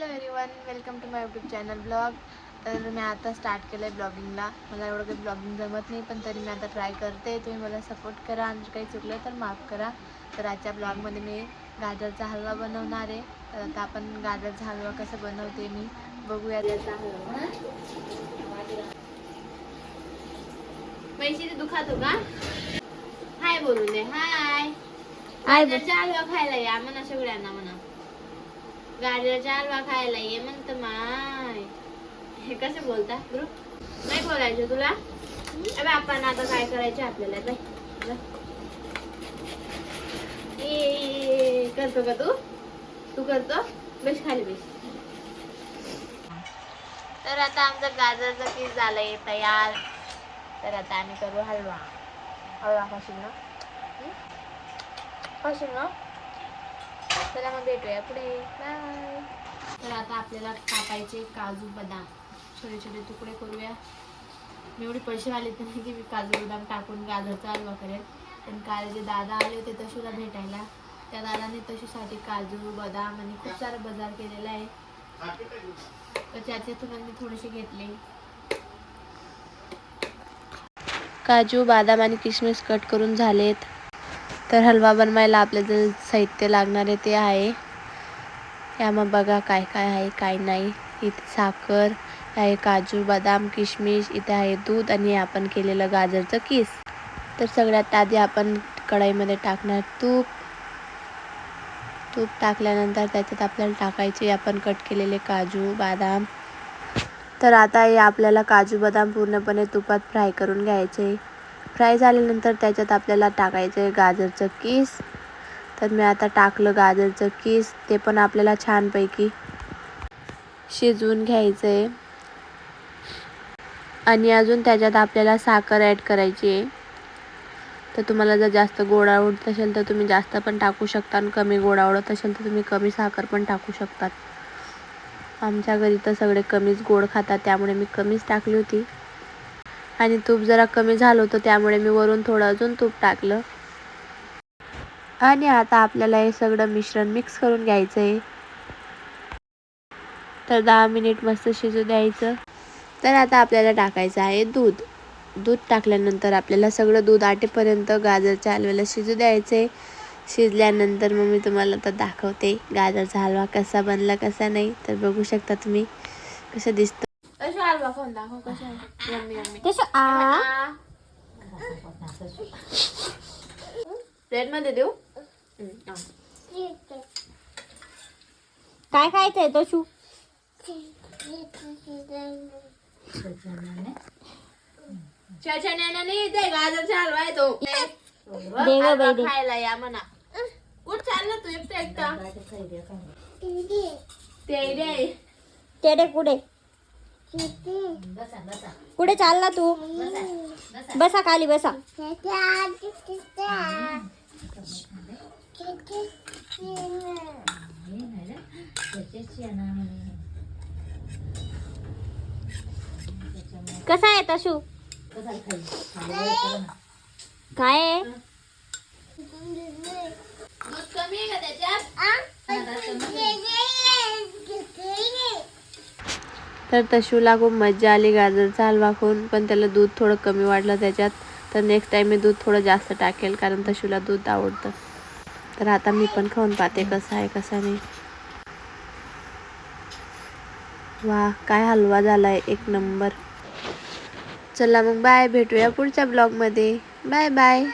Hello everyone welcome to my YouTube channel blog तर मी आता स्टार्ट केलं आहे ब्लॉगिंगला मला एवढं काही ब्लॉगिंग जमत नाही पण तरी मी आता ट्राय करते. तुम्ही मला सपोर्ट करा. आणि काही चुकलं तर माफ करा. तर आजच्या ब्लॉगमध्ये मी गाजरचा हलवा बनवणार आहे. तर आता आपण गाजरचा हलवा कसं बनवते मी बघूया त्याचा हलवा. पैसे दुखातो का? हाय बोलून दे. हाय हाय बोल. गाजरचा हलवा खायला या म्हणा सगळ्यांना म्हणा. गाजराचा हलवा खायला ये म्हणत माय. हे कसं बोलता? ग्रुप नाही बोलायचं तुला? अबे आपण आता काय करायचं आपल्याला? बाय करतो का तू? तू करतो? बेस खाली बेस. तर आता आमचं गाजरचं पीस झालंय तयार. तर आता आम्ही करू हलवा. हलवा खाशील ना? हं? खाशील ना? चला मग भेटूया पुढे. बाय तर आता आपल्याला कापायचे काजू बदाम. छोटे छोटे तुकडे करूया. मी एवढे पैसेवाले तर नाही की मी काजू बदाम टाकून गाजरचा हलवा करेल पण काल जे दादा आले होते तशूला भेटायला त्या दादाने तशूसाठी काजू बदाम आणि खूप सारं बाजार केलेला आहे. तर त्याच्यातून आम्ही थोडेसे घेतले. काजू बदाम आणि किशमिश कट करून झालेत. तर हलवा बनवायला आपल्या साहित्य लागणार आहे ते आहे. यामग बघा काय काय आहे काय नाही. इथे साखर आहे काजू बदाम किशमिश इथे आहे दूध आणि आपण केलेलं गाजरचं किस. तर सगळ्यात आधी आपण कढईमध्ये टाकणार तूप. तूप टाकल्यानंतर त्याच्यात आपल्याला टाकायचे आपण कट केलेले काजू बदाम. तर आता हे आपल्याला काजू बदाम पूर्णपणे तुपात फ्राय करून घ्यायचे फ्राय झाल्यानंतर त्याच्यात आपल्याला टाकायचं आहे गाजरचं किस. तर मी आता टाकलं गाजरचं किस. ते पण आपल्याला छानपैकी शिजवून घ्यायचं आहे आणि अजून त्याच्यात आपल्याला साखर ॲड करायची आहे. तर तुम्हाला जर जास्त गोड आवडत असेल तर तुम्ही जास्त पण टाकू शकता आणि कमी गोड आवडत असेल तर तुम्ही कमी साखर पण टाकू शकतात आमच्या घरी तर सगळे कमीच गोड खातात त्यामुळे मी कमीच टाकली होती. आणि तूप जरा कमी झालं होतं त्यामुळे मी वरून थोडं अजून तूप टाकलं. आणि आता आपल्याला हे सगळं मिश्रण मिक्स करून घ्यायचं आहे तर दहा मिनिट मस्त शिजू द्यायचं. तर आता आपल्याला टाकायचं आहे दूध. दूध टाकल्यानंतर आपल्याला सगळं दूध आटेपर्यंत गाजरच्या हलव्याला शिजू द्यायचं आहे शिजल्यानंतर मग मी तुम्हाला तर दाखवते गाजरचा हलवा कसा बनला कसा नाही. तर बघू शकता तुम्ही कसं दिसतं. हलवा खाऊन दाखव कशा यम्मी यम्मी तसं आ प्लेटमध्ये देऊ काय खायचंय तशू चण्याने नाही ते गाजरचा हलवा आहे तो दे गं बाई हलवा. खायला या म्हणा कुठ चाललं तू एकटा एकटा ते दे तेडे कुठे कुठे चालला तू? बसा खाली बसा. कसा आहे तशू? काय कमी आहे का त्याच्यात? तर तशूला खूप मजा आली गाजरचा हलवा खाऊन पण त्याला दूध थोडं कमी वाटलं त्याच्यात. तर नेक्स्ट टाईम मी दूध थोडं जास्त टाकेल कारण तशूला दूध आवडतं. तर आता मी पण खाऊन पाहते कसं आहे कसं नाही. वा काय हलवा झाला आहे एक नंबर चला मग बाय भेटूया पुढच्या ब्लॉगमध्ये बाय बाय